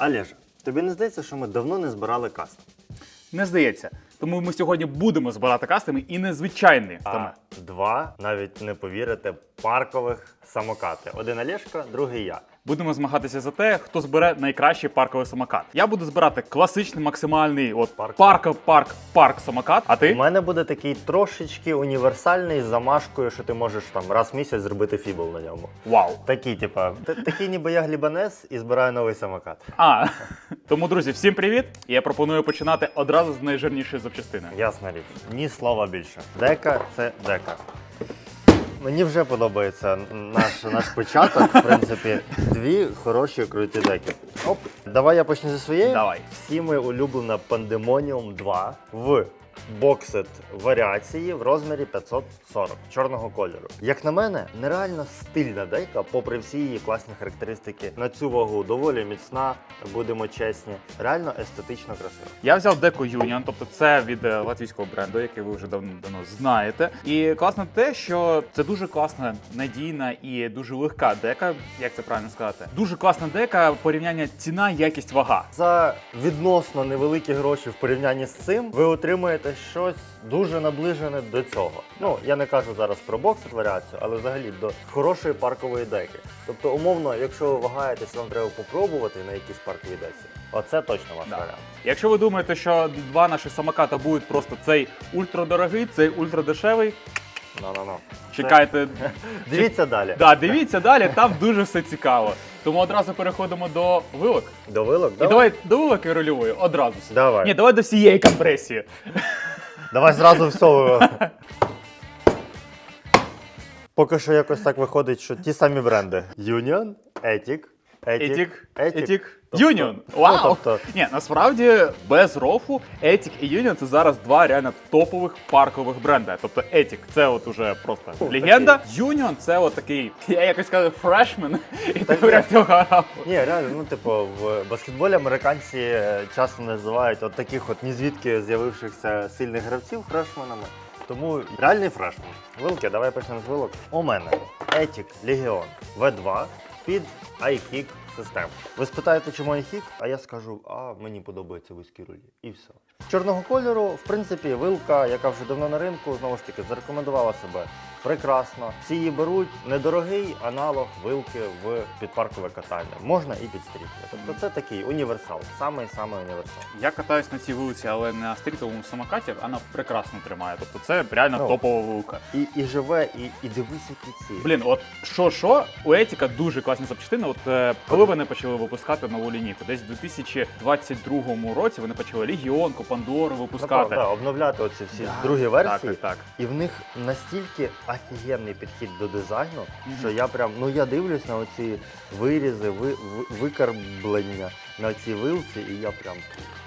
Олеже, тобі не здається, що ми давно не збирали каст? Не здається. Тому ми сьогодні будемо збирати кастами і незвичайні А два, навіть не повірите, паркових самокати. Один Олешко, другий я. Будемо змагатися за те, хто збере найкращий парковий самокат. Я буду збирати класичний максимальний от Парк. парк, парк, парк самокат. А ти У мене буде такий трошечки універсальний з замашкою, що ти можеш там раз в місяць зробити фібл на ньому. Вау. Такий, типа, такий ніби я глібанес і збираю новий самокат. А тому, друзі, всім привіт! Я пропоную починати одразу з найжирнішої запчастини. Ясна річ. Ні слова більше. Дека це дека. Мені вже подобається наш, наш початок. В принципі, дві хороші круті деки. Оп. Давай я почну зі своєї. Давай. Всі ми улюблена Pandemonium 2 в боксет варіації в розмірі 540 чорного кольору. Як на мене, нереально стильна дейка, попри всі її класні характеристики. На цю вагу доволі міцна, будемо чесні. Реально естетично красива. Я взяв деку Union, тобто це від е, латвійського бренду, який ви вже давно давно знаєте. І класно те, що це дуже класна, надійна і дуже легка дека. Як це правильно сказати? Дуже класна дека порівняння ціна, якість, вага. За відносно невеликі гроші в порівнянні з цим ви отримуєте щось дуже наближене до цього. Ну я не кажу зараз про боксет варіацію, але взагалі до хорошої паркової деки. Тобто, умовно, якщо ви вагаєтесь, вам треба попробувати на якійсь парковій деці. Оце точно ваш Да. варіант. Якщо ви думаєте, що два наші самоката будуть просто цей ультрадорогий, цей ультрадешевий, Ну-ну-ну. чекайте. Дивіться далі. Да, дивіться далі, там дуже все цікаво. Тому одразу переходимо до вилок. До вилок, І давай до вилок і рольової одразу. Давай. Ні, давай до всієї компресії. Давай зразу все. вивел. Поки що якось так виходить, що ті самі бренди: Union, Ethic, Етік. Етік, Юніон. Вау! Тобто- Ні, насправді без рофу Етік і Юніон це зараз два реально топових паркових бренда. Тобто Етік це от уже просто легенда. Юніон це от такий, я якось сказав, фрешмен і Так, теорія ні. цього графу. Ні, реально, ну типу, в баскетболі американці е, часто називають от таких от нізвідки з'явившихся сильних гравців фрешменами. Тому реальний фрешмен. Вилки, давай почнемо з вилок. У мене Ethic Legion V2 під iHick систему. Ви спитаєте, чому iHick? А я скажу, а мені подобаються вузькі рулі. І все. Чорного кольору, в принципі, вилка, яка вже давно на ринку, знову ж таки, зарекомендувала себе прекрасно. Всі її беруть недорогий аналог вилки в підпаркове катання. Можна і під стрітло. Тобто це такий універсал, самий універсал. Я катаюсь на цій вулиці, але не на стрітовому самокаті, вона прекрасно тримає. Тобто це реально Ну. топова вилка. І, і живе, і, і дивись, які ці. Блін, от що що, у Етіка дуже класні запчастини. От е, коли вони почали випускати нову лінійку, десь в 2022 році вони почали Легіонку, Пандору випускати. Так, обновляти оці всі Да, другі версії. Так, так, так. І в них настільки офігенний підхід до дизайну, Мгм. що я прям, ну я дивлюсь на оці вирізи, ви, ви- викарблення на цій вилці, і я прям.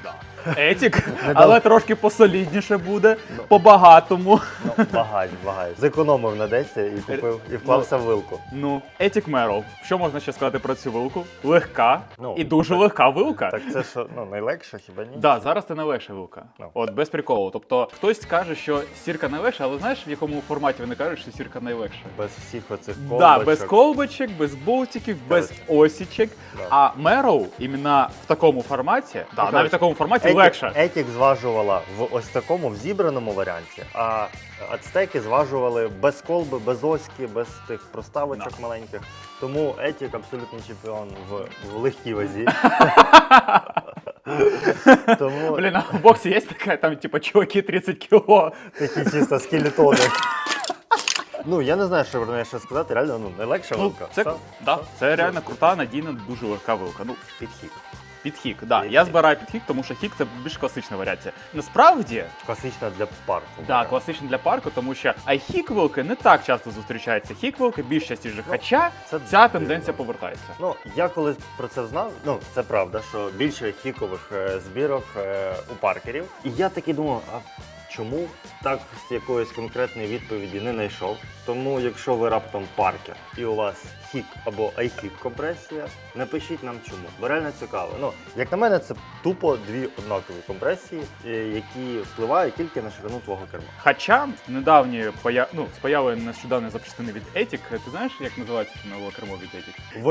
Да. Етік, але трошки посолідніше буде, Ну. по-багатому. Ну, багать, багать. Зекономив на деці і купив, і вклався в вилку. Ну, Етік Мерл. Що можна ще сказати про цю вилку? Легка Ну, і дуже легка вилка. Так це що, ну, найлегше, хіба ні? Да, зараз це найлегша вилка. Ну. От без приколу. Тобто хтось каже, що сірка найлегша, але знаєш, в якому форматі вони кажуть, що сірка найлегша? Без всіх оцих Да, без колбочок, без болтиків, без Коротше. осічок. Да. А Мероу іменно в такому форматі, да, навіть в такому форматі легше. Етік зважувала в ось такому в зібраному варіанті, а ацтеки зважували без колби, без оськи, без тих проставочок Да. маленьких. Тому Етік абсолютний чемпіон в, в легкій вазі. Тому Блін, а в боксі є така, там, типу, чуваки 30 кіло. такі чисто скелетони. Ну, я не знаю, що про неї ще сказати. Реально, ну, найлегша Ну, вилка. це, Все, да, все, це реально крута, надійна, дуже легка вилка. Ну, підхід. Під хік, да. Я збираю під хік, тому що хік це більш класична варіація. Насправді, Класична для парку. Да, класичний для парку, тому що айхік-вилки не так часто зустрічаються. Хік-вилки більш частіше. Хоча це ця дивно. тенденція повертається. Ну, я колись про це знав. Ну, це правда, що більше хікових е, збірок е, у паркерів. І я таки думав, а чому так з якоїсь конкретної відповіді не знайшов? Тому, якщо ви раптом паркер і у вас хік або iHik компресія. Напишіть нам чому, бо реально цікаво. Ну, як на мене, це тупо дві однакові компресії, е, які впливають тільки на ширину твого керма. Хоча недавні поя... ну, з появою нещодавної запчастини від Ethic, ти знаєш, як називається нове кермо від Ethic?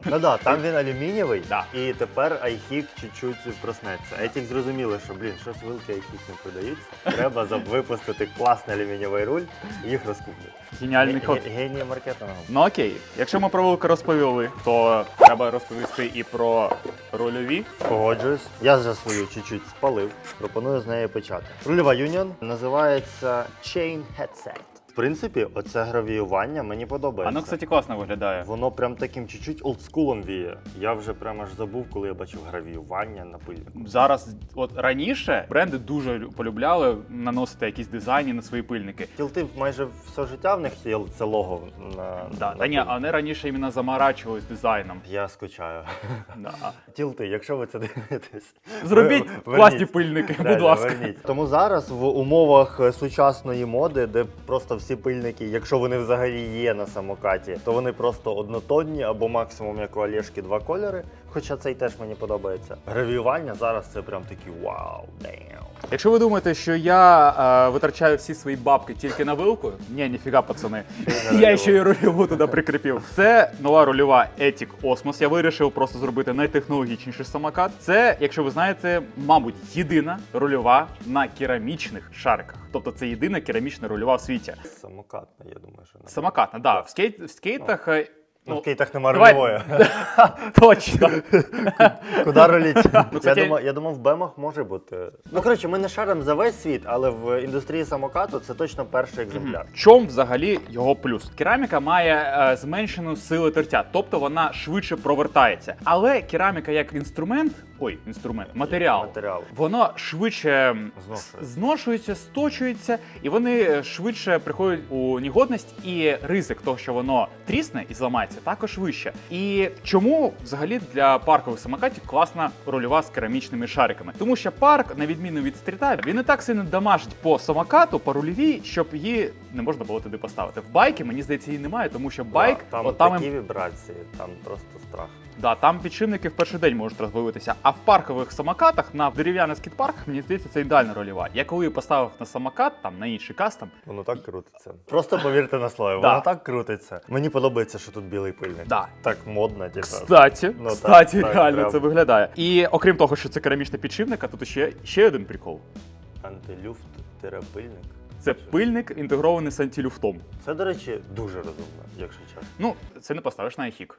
Ну да, там він алюмінієвий, і тепер iHik чуть-чуть проснеться. Етік зрозуміли, що блін, щось вилки iHik не продаються. Треба випустити класний алюмінієвий руль і їх розкуплять. Геніальний ход. Ге- Генії маркетингу. Ну окей, якщо ми про вилки розповіли, то треба розповісти і про рольові. Погоджуюсь. Я вже свою чуть-чуть спалив. Пропоную з неї почати. Рульова Union називається Chain Headset. В принципі, оце гравіювання мені подобається. Воно, кстати, класно виглядає. Воно прям таким чуть-чуть олдскулом віє. Я вже прям аж забув, коли я бачив гравіювання на пильнику. Зараз, от раніше бренди дуже полюбляли наносити якісь дизайни на свої пильники. Тілти майже все життя в них є це лого на. Да, на та ні, а вони раніше іменно заморачувались дизайном. Я скучаю. Да. Тілти, якщо ви це дивитесь, Зробіть ви- класні верніть. пильники, Реально, будь ласка. верніть. Тому зараз в умовах сучасної моди, де просто всі пильники, якщо вони взагалі є на самокаті, то вони просто однотонні або максимум як у Олєшки два кольори. Хоча цей теж мені подобається. Гравіювання зараз це прям такий вау, damn. Якщо ви думаєте, що я е, витрачаю всі свої бабки тільки на вилку, ні, ніфіга, пацани. Я ще й рульову туди прикріпив. Це нова рульова Ethic Osmos. Я вирішив просто зробити найтехнологічніший самокат. Це, якщо ви знаєте, мабуть, єдина рульова на керамічних шариках. Тобто це єдина керамічна рульова в світі. Самокатна, я думаю, що не Самокатна, да. В, скейт, в скейтах. е, Ну, в кейтах нема давай- рульової. Точно. Куди руліть? Ну, я, кстати- думав, я думав, в бемах може бути. Ну коротше, ми не шаримо за весь світ, але в індустрії самокату це точно перший екземпляр. В чому взагалі його плюс? Кераміка має е, зменшену силу тертя, тобто вона швидше провертається. Але кераміка як інструмент, ой, інструмент, матеріал, Матеріал. воно швидше м, Зношується. зношується, сточується, і вони е, швидше приходять у негодність, і ризик того, що воно трісне і зламається, також вище. І чому взагалі для паркових самокатів класна рульова з керамічними шариками? Тому що парк, на відміну від стріта, він не так сильно дамажить по самокату, по рульовій, щоб її не можна було туди поставити. В байки, мені здається, її немає, тому що байк, Да, там от там такі їм- вібрації, там просто страх. Да, там підшипники в перший день можуть розвалитися. А в паркових самокатах на дерев'яних скіт-парках, мені здається, це ідеальна рольова. Я коли поставив на самокат, там на інший кастом, Воно так крутиться. Просто повірте на слово, Да. воно так крутиться. Мені подобається, що тут білий пильник. Да. Так модно, типу. Кстаті, Ну, так, кстаті, так, реально прям. це виглядає. І окрім того, що це керамічний підшипник, а тут ще, ще один прикол. Антилюфт терапильник. Це пильник інтегрований з антилюфтом. Це, до речі, дуже розумно, якщо чесно. Ну, це не поставиш на iHik.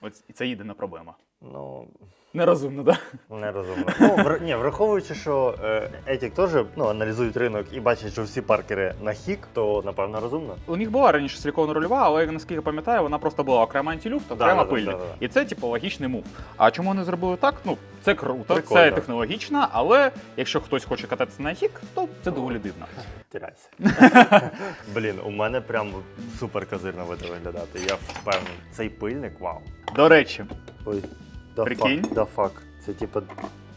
Ось і це єдина проблема. Ну, Нерозумно, так? Да? Нерозумно. Ну, вр... ні, враховуючи, що е, Етік теж ну, аналізують ринок і бачать, що всі паркери на хік, то напевно розумно. У них була раніше силіконова рульова, але наскільки пам'ятаю, вона просто була окрема антилюфт, Да, окрема да, да, пильник. да, да. І це, типу, логічний мув. А чому вони зробили так? Ну, це круто, Прикольно. це технологічно, але якщо хтось хоче кататися на хік, то це доволі дивно. Тіряйся. Блін, у мене прям супер козирно буде виглядати. Я впевнений. Цей пильник, вау. До речі, Ой, Прикинь. фак, да фак. Це типу.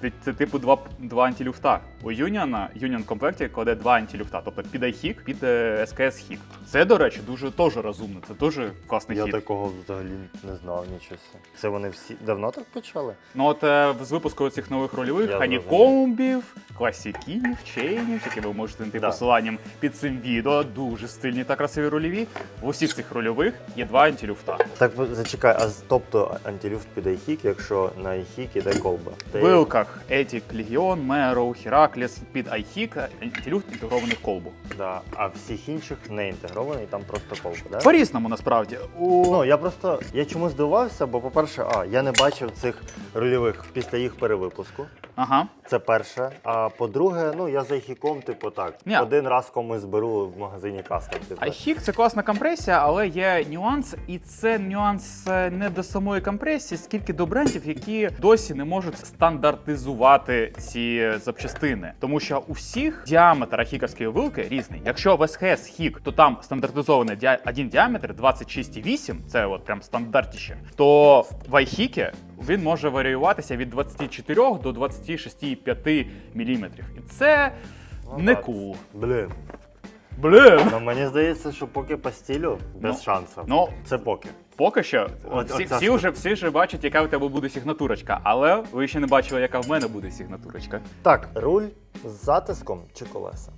Це, це типу два, два антилюфта. У Юніона Юніон комплекті кладе два антилюфта, тобто під iHik, під е, SKS хік. Це, до речі, дуже теж розумно. Це дуже класний Я хід. такого взагалі не знав нічого. Це вони всі давно так почали? Ну от е, з випуску цих нових рольових Я ханікомбів, класиків, чейнів, які ви можете знайти Да. посиланням під цим відео. Дуже стильні та красиві рольові. В усіх цих рольових є два антилюфта. Так зачекай, а тобто антилюфт під iHik, якщо на iHik іде колба. В Ти- Етік, Легіон, Мероу, Херакліс під Айхік, Антілюх інтегрований в колбу. Да. А всіх інших не інтегрований, там просто колба, да? По-різному насправді. У... Ну, я просто я чому здивувався, бо, по-перше, а, я не бачив цих рольових після їх перевипуску. Ага. Це перше. А по-друге, ну я за хіком, типу так. Ні. Один раз комусь зберу в магазині кастом. Типу. iHik це класна компресія, але є нюанс, і це нюанс е, не до самої компресії, скільки до брендів, які досі не можуть стандартизувати ці запчастини. Тому що у всіх діаметр ахіковської вилки різний. Якщо в СХС хік, то там стандартизований один діаметр 26,8, це от прям стандартіще, то в iHik він може варіюватися від 24 до 26,5 мм. І це Ну, не так. кул. Блін. Блін! Ну мені здається, що поки по стилю без Ну, шансів. Ну, Це поки. поки що, От- всі, всі, вже, всі вже бачать, яка у тебе буде сигнатурочка, але ви ще не бачили, яка в мене буде сигнатурочка. Так, руль з затиском чи колеса?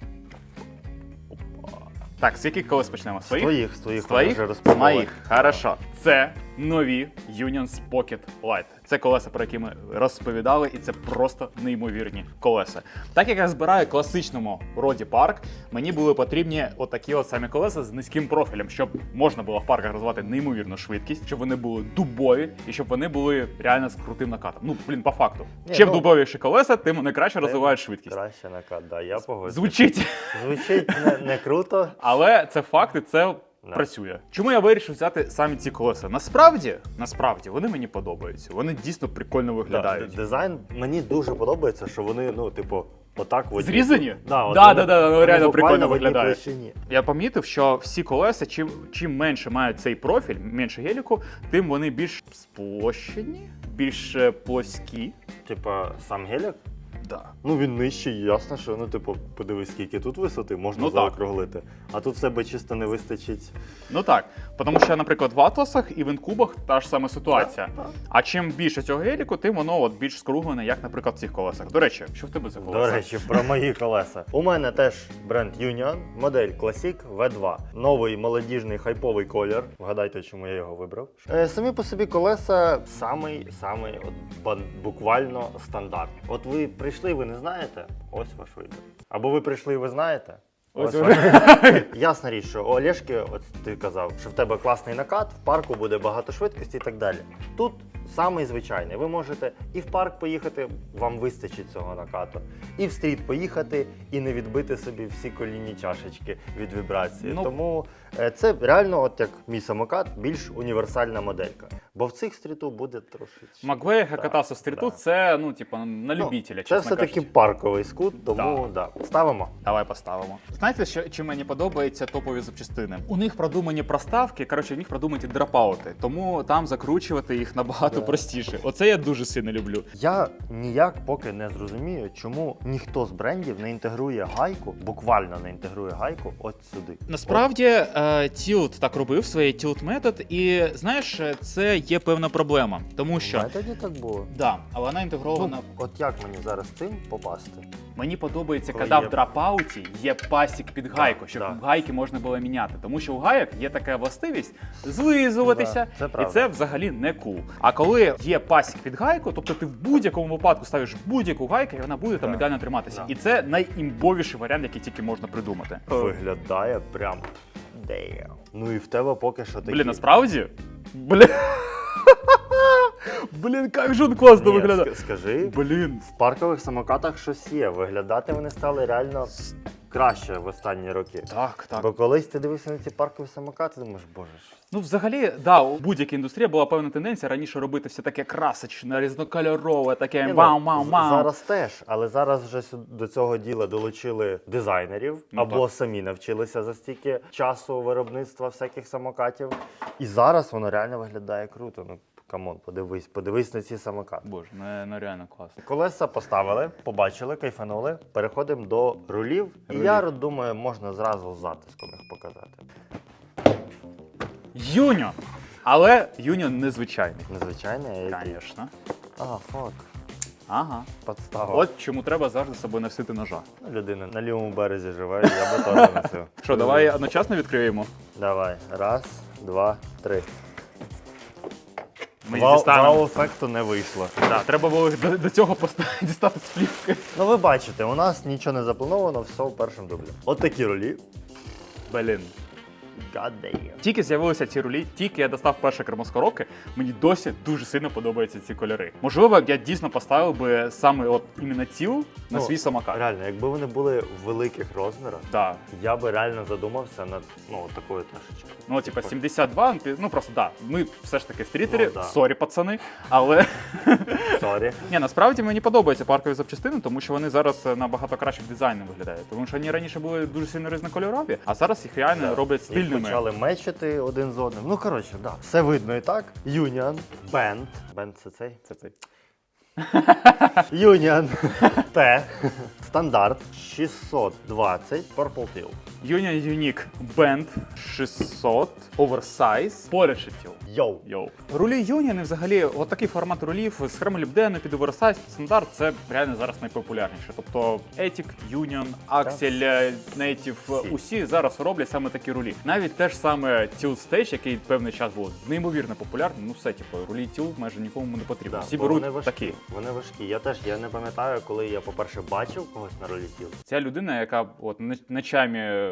Так, з яких колес почнемо? Своїх? твоїх, з твоїх З твоїх? З розпаковували. моїх. Хорошо. Це нові Unions Pocket Light. Це колеса, про які ми розповідали, і це просто неймовірні колеса. Так як я збираю класичному роді парк, мені були потрібні отакі от самі колеса з низьким профілем, щоб можна було в парках розвивати неймовірну швидкість, щоб вони були дубові і щоб вони були реально з крутим накатом. Ну, блін, по факту. Ні, Чим ну, дубовіші колеса, тим найкраще розвивають швидкість. Краще накат, да, я погоджуюсь. Звучить. Звучить не, не круто. Але це факт, і це Да. працює. Чому я вирішив взяти саме ці колеса? Насправді, насправді, вони мені подобаються. Вони дійсно прикольно виглядають. д- дизайн мені дуже подобається, що вони, ну, типу, отак в Зрізані? Да, от Да, вони- да, да, вони реально прикольно в виглядають. Я помітив, що всі колеса, чим, чим менше мають цей профіль, менше геліку, тим вони більш сплощені, більш е, плоскі. Типа, сам гелік, Да. ну він нижчий, ясно, що ну, типу, подивись, скільки тут висоти, можна Ну, заокруглити. А тут себе чисто не вистачить. Ну так. Тому що, наприклад, в атласах і в інкубах та ж сама ситуація. Так, так. А чим більше цього геліку, тим воно от більш скруглене, як, наприклад, в цих колесах. До речі, що в тебе за колеса? До речі, про мої колеса. У мене теж бренд Union, модель Classic V2. Новий молодіжний хайповий колір. Вгадайте, чому я його вибрав. Е, самі по собі колеса самий, самий от, буквально стандарт. От ви прийшли, ви не знаєте, ось ваш вибір. Або ви прийшли і ви знаєте. Ось ваш Ясна річ, що у Олешки, от ти казав, що в тебе класний накат, в парку буде багато швидкості і так далі. Тут самий звичайний. Ви можете і в парк поїхати, вам вистачить цього накату, і в стріт поїхати, і не відбити собі всі колінні чашечки від вібрації. Ну. Тому е, це реально, от як мій самокат, більш універсальна моделька. Бо в цих стріту буде трошечки. Маквей Да, катався в стріту, да. це ну, типу, на любителя. Це все-таки парковий скут, тому да. ставимо. Давай поставимо. Знаєте, що чим мені подобаються топові запчастини? У них продумані проставки, коротше, в них продумані дропаути, тому там закручувати їх набагато Да. Простіше. Оце я дуже сильно люблю. Я ніяк поки не зрозумію, чому ніхто з брендів не інтегрує гайку, буквально не інтегрує гайку от сюди. Насправді е, Tilt так робив своєї Tilt метод, і знаєш, це є певна проблема, тому що методі так було. да, але вона інтегрована. Ну, от як мені зараз цим попасти? Мені подобається, Коли в драпауті є пасік під гайку, щоб да. гайки можна було міняти. Тому що у гайок є така властивість злизуватися, Да, це і це взагалі не кул. А коли є пасік під гайку, тобто ти в будь-якому випадку ставиш будь-яку гайку, і вона буде там Да. ідеально триматися. Да. І це найімбовіший варіант, який тільки можна придумати. Виглядає прям. Damn. Ну і в тебе поки що такі. Блін, насправді? Блін. Блін, як же він класно Ні, виглядає. ск- Скажи, Блін. в паркових самокатах щось є. Виглядати вони стали реально краще в останні роки. Так, так. Бо колись ти дивився на ці паркові самокати, думаєш, боже ж. Ну, взагалі, да, у будь-якій індустрії була певна тенденція раніше робити все таке красочне, різнокольорове, таке ну, вау мау з- мау Зараз теж, але зараз вже сю- до цього діла долучили дизайнерів Ну, або так. самі навчилися за стільки часу виробництва всяких самокатів. І зараз воно реально виглядає круто. Ну камон, подивись, подивись на ці самокати. Боже, ну, ну реально класно. Колеса поставили, побачили, кайфанули. Переходимо до рулів. І Рулів. я думаю, можна зразу з затиском їх показати. Юніон! Але Юніон незвичайний. Незвичайно, я який. Звісно. А, фак, Ага. подстава. От чому треба завжди з собою носити ножа. Ну, людина на лівому березі живе, я би теж носив. Що, давай одночасно відкриємо? Давай. Раз, два, три. Ми Вау, дістанемо. вау ефекту не вийшло. Да, треба було до, до цього поставити дістати з плівки. Ну ви бачите, у нас нічого не заплановано, все в першому дублі. От такі ролі. Блін. God damn. Тільки з'явилися ці рулі, тільки я достав перше кермо з коробки, мені досі дуже сильно подобаються ці кольори. Можливо, я дійсно поставив би саме от іменно ціл на Ну, свій самокат. Реально, якби вони були в великих розмірах, Так. я би реально задумався над ну, от такою ташечкою. Ну, типа 72, ну просто да. Ми все ж таки стрітери, Ну, да. сорі, пацани. Але Сорі. ні, насправді мені подобаються паркові запчастини, тому що вони зараз е, набагато краще в дизайні виглядають. Тому що вони раніше були дуже сильно різнокольорові, а зараз їх реально роблять стильними. Почали мечити один з одним. Ну, коротше, да. Все видно і так. Union, Band. Band це цей. Це цей. Union Т. Стандарт 620 Purple Teal. Union Unique Band 600 Oversize Polished Йоу. Йоу. Рулі Union і взагалі, от такий формат рулів з хромолібдену під оверсайз під стандарт це реально зараз найпопулярніше. Тобто Ethic, Union, Axel, е, Native, усі зараз роблять саме такі рулі. Навіть те ж саме Tilt Stage, який певний час був неймовірно популярний. Ну все, типу, рулі Tilt майже нікому не потрібно. Да, Всі беруть вони важкі. такі. Вони важкі. Я теж я не пам'ятаю, коли я, по-перше, бачив когось на ролі тіл. Ця людина, яка от ноч- ночами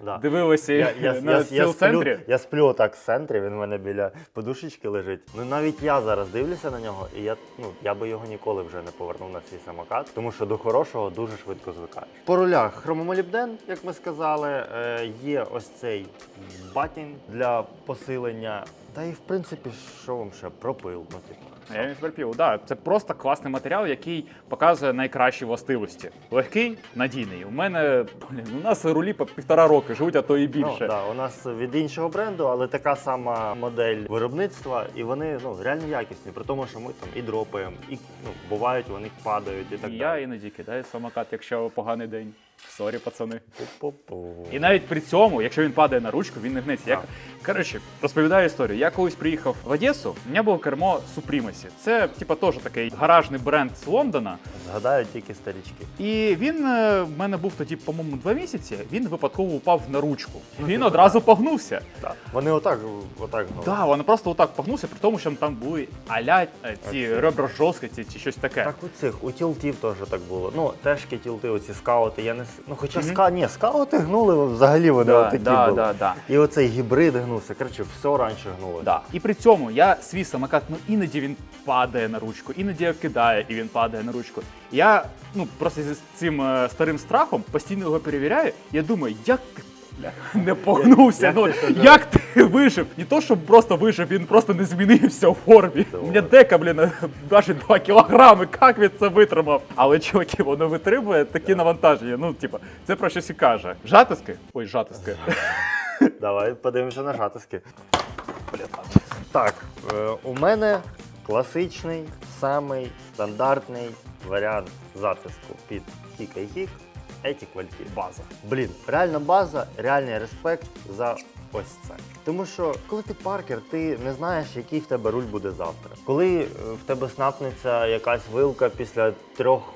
Да. дивилася Я, я, на я, я, сплю, я сплю отак в центрі, він в мене біля подушечки лежить. Ну навіть я зараз дивлюся на нього, і я, ну, я би його ніколи вже не повернув на свій самокат, тому що до хорошого дуже швидко звикаєш. По рулях хромомолібден, як ми сказали, е, є ось цей батінг для посилення. Та і в принципі, що вам ще пропил, ну типу. Я не терпів. Да, це просто класний матеріал, який показує найкращі властивості. Легкий, надійний. У мене блін, у нас рулі по півтора роки живуть, а то і більше. Ну, да, у нас від іншого бренду, але така сама модель виробництва, і вони ну, реально якісні, при тому, що ми там і дропаємо, і ну, бувають, вони падають і так І далі. я іноді кидаю самокат, якщо поганий день. Сорі, пацани. І навіть при цьому, якщо він падає на ручку, він не гнеться. Я, коротше, розповідаю історію. Я колись приїхав в Одесу, у мене було кермо Supremacy. Це, типа, теж такий гаражний бренд з Лондона. Згадають тільки старічки. І він е, в мене був тоді, по-моєму, два місяці. Він випадково упав на ручку. Він одразу погнувся. Так. Вони отак, отак гнули. Так, вони просто отак погнувся, при тому, що там були аля е, ці ребра жорсткі ці- чи щось таке. Так у цих, у тілтів теж так було. Ну, тежкі тілти, оці скаути, я не Ну, хоча Мгм. ска... Ні, скаути гнули взагалі вони да, отакі да, були. да, да. І оцей гібрид гнувся. Коротше, все раніше гнулося. Да. І при цьому я свій самокат, ну іноді він падає на ручку, іноді кидає, і він падає на ручку. Я ну просто з цим е, старим страхом постійно його перевіряю. Я думаю, як ти не погнувся? Як ну ти як ти вижив? Не то, щоб просто вижив, він просто не змінився у формі. У мене дека, блін, важить 2 кілограми. Як він це витримав? Але чуваки, воно витримує такі навантаження. Ну, типа, це про щось і каже. Жатиски? Ой, жатиски. Давай подивимося на жатиски. Так, е, у мене класичний, самий стандартний варіант затиску під хіка і хік Етік квальки. База. Блін, реальна база, реальний респект за ось це. Тому що коли ти паркер, ти не знаєш, який в тебе руль буде завтра. Коли е, в тебе снапнеться якась вилка після трьох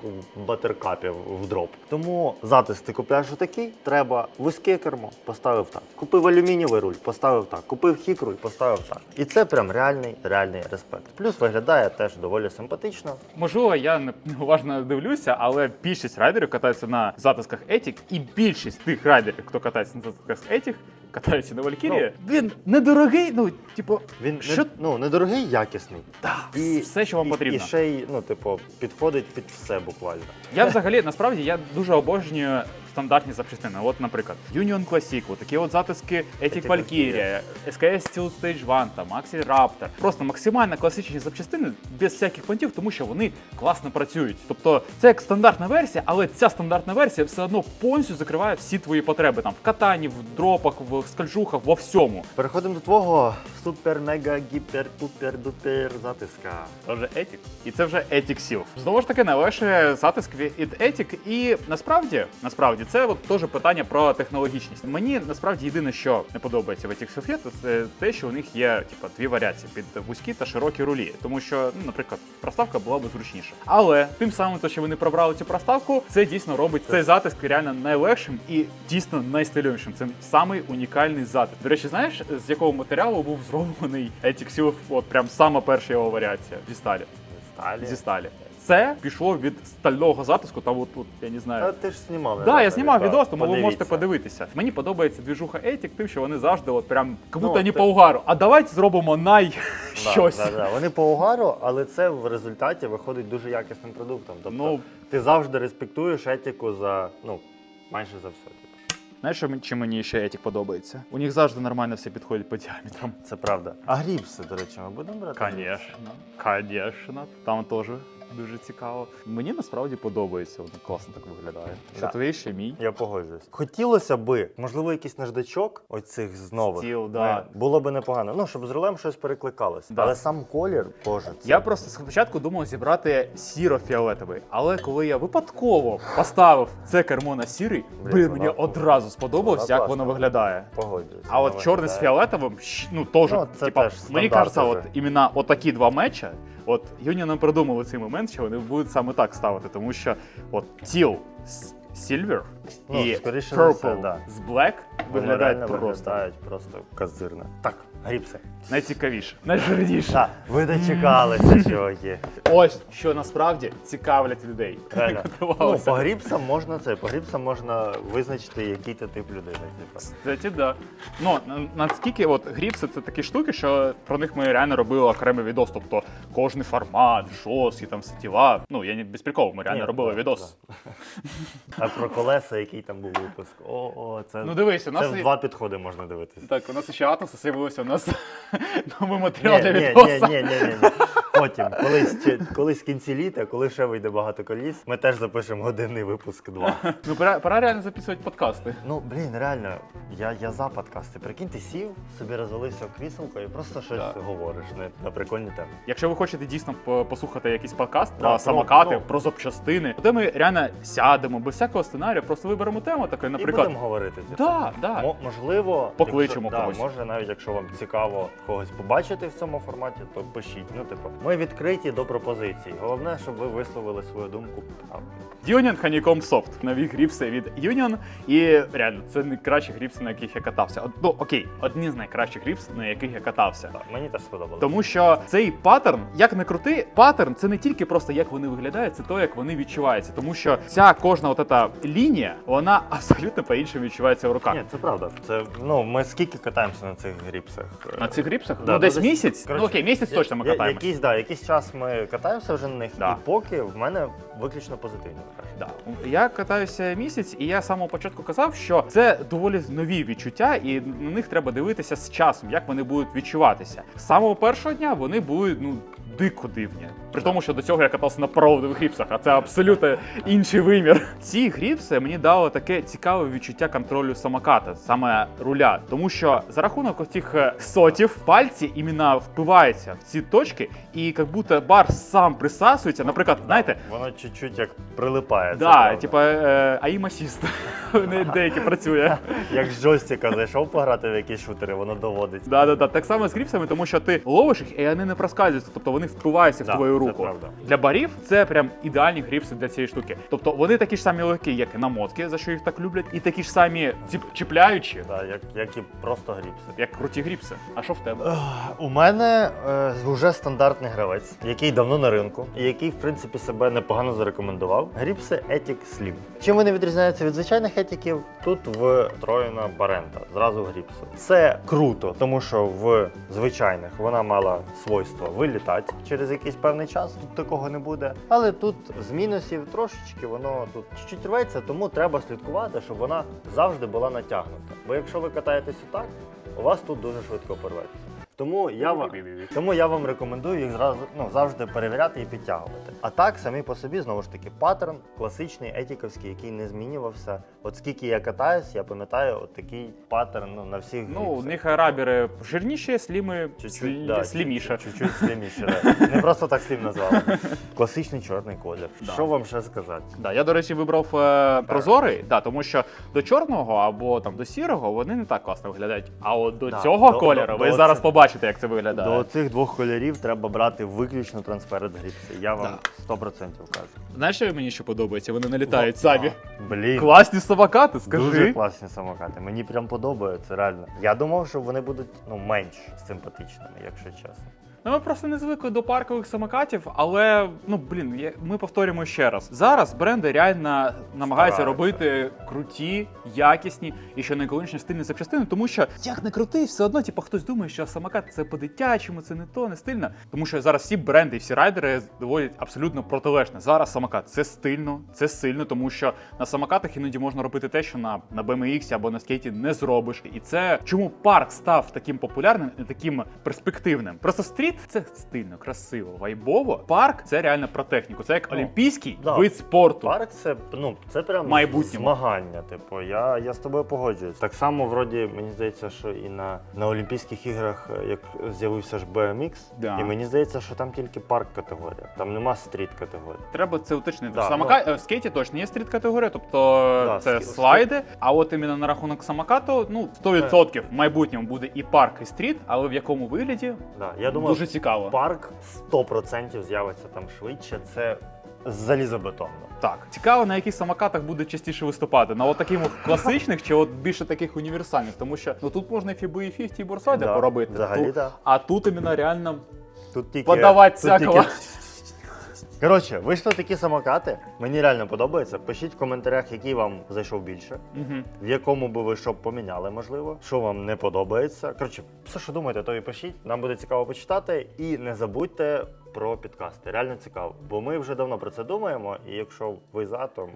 батеркапів в дроп. Тому затиск ти купляєш отакий, треба вузьке кермо, поставив так. Купив алюмінієвий руль, поставив так. Купив хік руль, поставив так. І це прям реальний, реальний респект. Плюс виглядає теж доволі симпатично. Можливо, я не уважно дивлюся, але більшість райдерів катаються на затисках Етік, і більшість тих райдерів, хто катається на затисках Етік, катаються на Валькірії. Він недорогий, ну, типу, Він Що- не, ну, недорогий, якісний. та, І все, що вам і- потрібно. І ще й, ну, типу, підходить під все буквально. Я взагалі насправді я дуже обожнюю стандартні запчастини. От, наприклад, Union Classic, от такі от затиски Ethic Ethic Valkyria, SKS Steel Stage 1, там, Axel Raptor. Просто максимально класичні запчастини без всяких понтів, тому що вони класно працюють. Тобто це як стандартна версія, але ця стандартна версія все одно повністю закриває всі твої потреби там в катанні, в дропах, в скальжухах, во всьому. Переходимо до твого супер, мега, гіпер, пупер, дупер затиска. Це вже Ethic. І це вже Ethic Seal. Знову ж таки, найлегше затиск від Ethic. І насправді, насправді, це от теж питання про технологічність. Мені насправді єдине, що не подобається в Seal Fit, це те, що у них є типа дві варіації під вузькі та широкі рулі. Тому що, ну, наприклад, проставка була б зручніша. Але тим самим, то, що вони пробрали цю проставку, це дійсно робить цей затиск реально найлегшим і дійсно найстильовішим. Це самий унікальний затиск. До речі, знаєш, з якого матеріалу був зроблений Seal, от прям сама перша його варіація зі сталі. Зі Сталі. Зі сталі. Це пішло від стального затиску, там от тут, я не знаю. ти ж знімав. Так, да, я знімав відео. відос, тому ви можете подивитися. Мені подобається двіжуха Етік, тим, що вони завжди от прям будто Ну, не ти- по угару. А давайте зробимо най Да, щось. Да, да. Вони по угару, але це в результаті виходить дуже якісним продуктом. Тобто Ну. ти завжди респектуєш етику за, ну, майже за все. Типу. Знаєш, що мені ще Етік подобається? У них завжди нормально все підходить по діаметрам. Це правда. А гріпси, до речі, ми будемо брати? Конечно, конечно. Там теж дуже цікаво. Мені насправді подобається, воно класно так виглядає. Що Да. твій ще мій? Я погоджуюсь. Хотілося би, можливо, якийсь наждачок оцих з нових. Стіл, да. Е, Було би непогано. Ну, щоб з рулем щось перекликалося. Да. Але сам колір, боже, це... Я просто спочатку думав зібрати сіро-фіолетовий, але коли я випадково поставив це кермо на сірий, Блін, блін, вона- мені одразу сподобалось, вона як воно класна. виглядає. погоджуюсь. А от чорний з фіолетовим, щ- ну теж, Ну, це типа, теж мені стандарт кажеться, уже. от іменно отакі два меча, от Юніони продумали цей момент, що вони будуть саме так ставити, тому що от тіл з Silver Ну, і Purple все, да. з Black виглядають просто виглядають просто казирно. Так, гріпси. Найцікавіше, найжирніше. Так, ви дочекалися, чуваки. Ось що насправді цікавлять людей. Реально. Ну, по гріпсам можна це, по гріпсам можна визначити, який ти тип людини. Типу. Кстати, да. Ну, наскільки от гріпси це такі штуки, що про них ми реально робили окремий відос. Тобто кожний формат, жорсткий, там сетіва. Ну, я не без приколу, ми реально Ні, робили да, відос. А про колеса, який там був випуск. О, о, це, Ну дивись, у це нас два підходи можна дивитися. Так, у нас ще Атос з'явився, у нас новий матеріал Ні, для ні, ні, відоса. ні, ні, ні, ні. Потім, колись, чи- колись в кінці літа, коли ще вийде багато коліс, ми теж запишемо годинний випуск 2. Ну, пора, пора реально записувати подкасти. Ну, блін, реально, я, я за подкасти. Прикинь, ти сів, собі розвалився в кріселко і просто щось Так. говориш на, на прикольні теми. Якщо ви хочете дійсно по- послухати якийсь подкаст Да, про про- самокати, ну. про запчастини, де ми реально сядемо без всякого сценарію, просто виберемо тему таку, І наприклад. будемо говорити. типу. Да, да. Мо- можливо, Покличемо якщо, когось. Да, може, навіть якщо вам цікаво когось побачити в цьому форматі, то пишіть. Ну, типу, ми відкриті до пропозицій. Головне, щоб ви висловили свою думку. Union Honeycomb Soft. Нові гріпси від Union. І реально, це найкращі гріпси, на яких я катався. От, Ну, окей, одні з найкращих гріпс, на яких я катався. Так, мені теж сподобалося. Тому що цей паттерн, як не крути, паттерн це не тільки просто як вони виглядають, це то, як вони відчуваються. Тому що ця кожна от ета лінія, вона абсолютно по-іншому відчувається в руках. Ні, це правда. Це ну ми скільки катаємося на цих гріпсах. На цих гріпсах? Да, ну, десь десь- місяць. коротше, ну окей, місяць точно ми Я- катаємося. Якийсь, да, якийсь час ми катаємося вже на них, Да. і поки в мене виключно позитивні враження. Да. Я катаюся місяць, і я з самого початку казав, що це доволі нові відчуття, і на них треба дивитися з часом, як вони будуть відчуватися. З самого першого дня вони будуть ну дико дивні. При тому, що до цього я катався на проводових гріпсах, а це абсолютно інший вимір. Ці гріпси мені дали таке цікаве відчуття контролю самоката, саме руля, тому що за рахунок оцих е, сотів пальці іменно впиваються в ці точки, і як будто бар сам присасується. Наприклад, знаєте, Воно чуть-чуть як прилипає. Да, типа е, аїм асіст. Вони деякі працює. Як з джойстика зайшов пограти в якісь шутери, воно доводить. Да, да, да. Так само з гріпсами, тому що ти ловиш їх, і вони не проскальзуються, тобто вони впиваються Да, в твою це руку. правда. Для барів це прям ідеальні гріпси для цієї штуки. Тобто вони такі ж самі легкі, як і намотки, за що їх так люблять, і такі ж самі чіпляючі, Да, як, як і просто гріпси. як круті гріпси. А що в тебе? У мене е, вже стандартний гравець, який давно на ринку, і який, в принципі, себе непогано зарекомендував. Гріпси Ethic Slim. Чим вони відрізняються від звичайних етіків? Тут встроєна барента, зразу гріпсу. Це круто, тому що в звичайних вона мала свойство вилітати через якийсь певний час. Тут такого не буде. Але тут з мінусів трошечки воно тут чуть-чуть рветься, тому треба слідкувати, щоб вона завжди була натягнута. Бо якщо ви катаєтесь отак, у вас тут дуже швидко порветься. Тому я вам тому я вам рекомендую їх зразу ну завжди перевіряти і підтягувати. А так самі по собі знову ж таки паттерн класичний етіковський, який не змінювався. От скільки я катаюсь, я пам'ятаю, от такий паттерн ну, на всіх Ну, у них рабери жирніші, сліми Чуть-чуть, да, сліміше. Чуть-чуть сліміше. Не просто так слім назвали. Класичний чорний колір. Да. Що вам ще сказати? Да, я, до речі, вибрав е, прозорий, да, тому що до чорного або там до сірого вони не так класно виглядають. А от до Да, цього до- кольору до- ви до зараз це- побачите, як це виглядає. До цих двох кольорів треба брати виключно трансперент гріпси. Я вам Да. 100% кажу. Знаєш, що мені ще подобається? Вони налітають самі. Блін. Класні самокати, скажи. Дуже класні самокати. Мені прям подобається, реально. Я думав, що вони будуть ну менш симпатичними, якщо чесно. Ну, ми просто не звикли до паркових самокатів, але ну блін, я- ми повторюємо ще раз. Зараз бренди реально намагаються робити круті, якісні і що найголовніше стильні запчастини, тому що як не крути, все одно, типу, хтось думає, що самокат це по-дитячому, це не то, не стильно. Тому що зараз всі бренди, і всі райдери доводять абсолютно протилежне. Зараз самокат це стильно, це сильно, тому що на самокатах іноді можна робити те, що на, на BMX або на скейті не зробиш. І це чому парк став таким популярним і таким перспективним. Просто стріт Стріт це стильно, красиво, вайбово. Парк це реально про техніку. Це як Ну, олімпійський да. вид спорту. Парк це ну це прям Майбутньому. змагання. Типу, я, я з тобою погоджуюсь. Так само, вроді, мені здається, що і на, на Олімпійських іграх, як з'явився ж BMX, Да. і мені здається, що там тільки парк категорія, там нема стріт категорії. Треба це уточнити. Да, самока... е, в скейті точно є стріт категорія, тобто Да, це скі- слайди. А от іменно на рахунок самокату, ну 100% в майбутньому буде і парк, і стріт, але в якому вигляді Да. Я думаю, дуже цікаво. парк 100% з'явиться там швидше. Це залізобетонно. Так, цікаво, на яких самокатах буде частіше виступати. На от таких класичних чи от більше таких універсальних, тому що ну тут можна і фіби, і фіфті, і борсайди Да, поробити. взагалі, Тут- да. А тут іменно реально Тут тільки подавати тут всякого. тільки- Коротше, вийшли такі самокати. Мені реально подобається. Пишіть в коментарях, який вам зайшов більше, угу. в якому би ви що поміняли, можливо, що вам не подобається. Коротше, все, що думаєте, то і пишіть. Нам буде цікаво почитати. І не забудьте про підкасти. Реально цікаво. Бо ми вже давно про це думаємо, і якщо ви за, то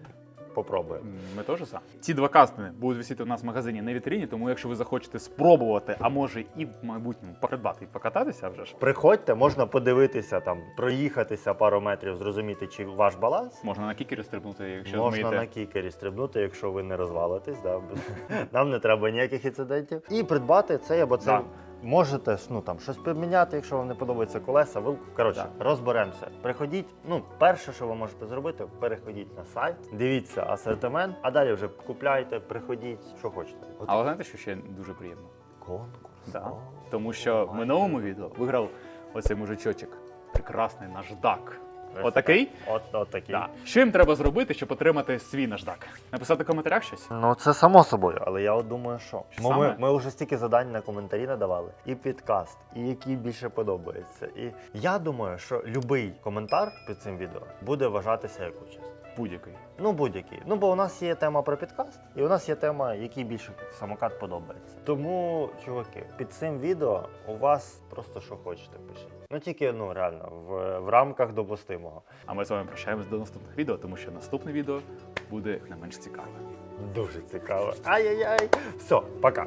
попробуємо. Ми теж за. Ці два кастини будуть висіти у нас в магазині на вітріні, тому якщо ви захочете спробувати, а може і в майбутньому придбати і покататися вже ж. Приходьте, можна подивитися там, проїхатися пару метрів, зрозуміти, чи ваш баланс. Можна на кікері стрибнути, якщо Можна змієте. на кікері стрибнути, якщо ви не розвалитесь. Да. Нам не треба ніяких інцидентів. І придбати цей або це. Да. Можете ну там щось поміняти, якщо вам не подобається колеса, вилку. Коротше, розберемося. Приходіть. Ну, перше, що ви можете зробити, переходіть на сайт, дивіться асортимент, а далі вже купляйте, приходіть, що хочете. От Але знаєте, що ще дуже приємно? конкурс. Да. О, Тому що в минулому відео виграв оцей мужичочок. Прекрасний наждак. Отакий? От, от такий. Да. Що їм треба зробити, щоб отримати свій наждак? Написати в коментарях щось? Ну, це само собою, але я от думаю, що Що ми, ми вже стільки задань на коментарі надавали, і підкаст, і який більше подобається. І я думаю, що будь-який коментар під цим відео буде вважатися як участь. Будь-який. Ну, будь-який. Ну, бо у нас є тема про підкаст, і у нас є тема, який більше самокат подобається. Тому, чуваки, під цим відео у вас просто що хочете пишіть. Ну тільки ну реально в, в рамках допустимого. А ми з вами прощаємось до наступних відео, тому що наступне відео буде не менш цікаве. Дуже цікаво. Ай-яй-яй. Все, пока.